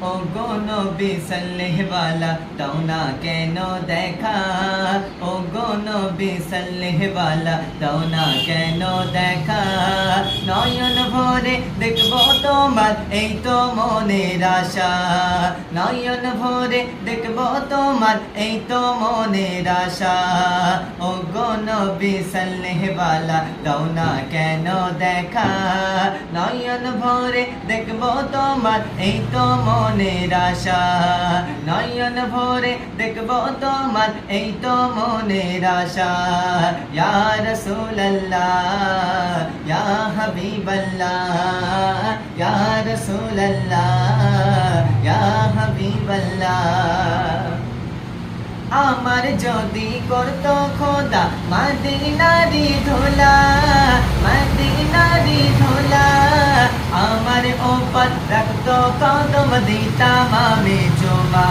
ও গো নবী সাল্লেহওয়ালা দাও না কেন দেখা ও গো নবী সাল্লেহওয়ালা দাও না কেন দেখা? নয়ন ভরে দেখব তোমার, এই তো মনের আশা। নয়ন ভরে দেখব তোমার, এই তো মনের আশা। ও গো নবী সাল্লেহওয়ালা দাও না কেন দেখা? নয়ন ভরে দেখব তোমার, এই তো মনের আশা। নয়ন ভরে দেখব তোমার, এই তো মনের আশা ইয়া রাসূলুল্লাহ ইয়া হাবিবাল্লাহ ইয়া রাসূলুল্লাহ ইয়া হাবিবাল্লাহ আমার যদি করত খোদা মদিনারি ধোলা মদিনারি ধোলা, আমার ওপর রাখতো কদম দিতাম আমি জমা।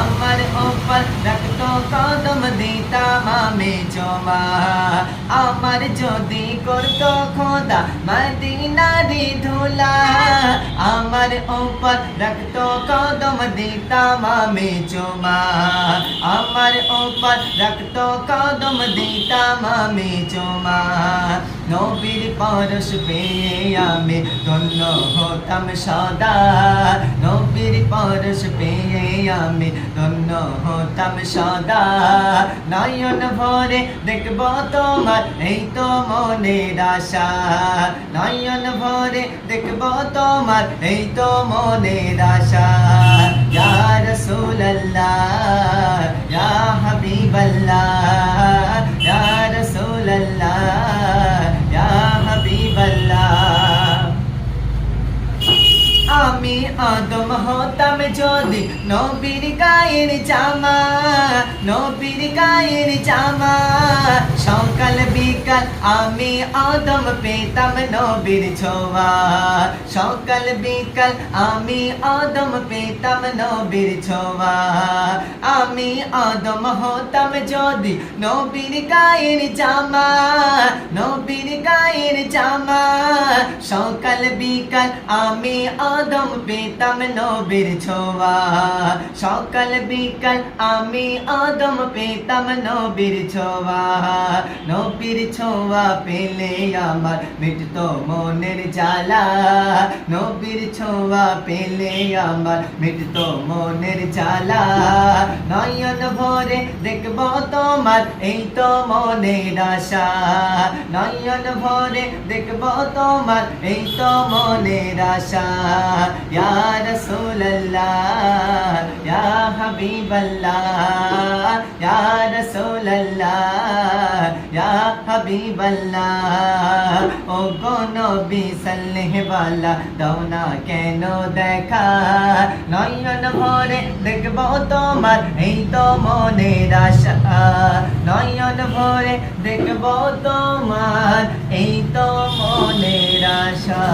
আমার ওপর রাখতো কদম দিতাম আমি জমা আমার যদি করত খোদা মদিনারি ধুলা, আমার ওপর রক্ত কদম দিতাম আমি জমা আমার ওপর রক্ত কদম দিতাম আমি জমা নবীর পরশ পেয়ে আমি ধন্য হতাম সদা। নবীর পরশ পেয়ে আমি ধন্য হতাম সদা। নয়ন ভরে দেখব তোমার, এই তো মনের আশা। নয়ন ভরে দেখব তোমার, এই তো মনের আশা। ইয়া রাসূলুল্লাহ, ইয়া হাবিবাল্লাহ। আদম হতাম যদি নবীর গায়ের জামা। নবীর গায়ের জামা সকাল বিকাল আমি আদম পেতাম নবীর ছোঁয়া সকাল বিকাল আমি আদম পেতাম নবীর ছোঁয়া আমি আদম হতাম যদি নবীর গায়ের জামা নবীর গায়ের জামা সকাল বিকাল আমি আদম পেতাম নবীর ছোঁয়া সকাল বিকাল আমি আদম পেতাম নবীর ছোঁয়া। নবীর ছোঁয়া পেলে আমার মিটতো মনের জ্বালা। নবীর ছোঁয়া পেলে আমার মিটতো মনের জ্বালা। নয়ন ভরে দেখব তোমার, এই তো মনের আশা। নয়ন ভরে দেখব তোমার, এই তো মনের আশা। ইয়া রাসূলুল্লাহ ইয়া হাবিবাল্লাহ ইয়া রাসূলুল্লাহ ইয়া হাবিবাল্লাহ ও গো নবী সাল্লেহওয়ালা দাও না কেন দেখা? নয়ন ভরে দেখব তোমার, এই তো মনের আশা। নয়ন ভরে দেখব তোমার, এই তো মনের আশা।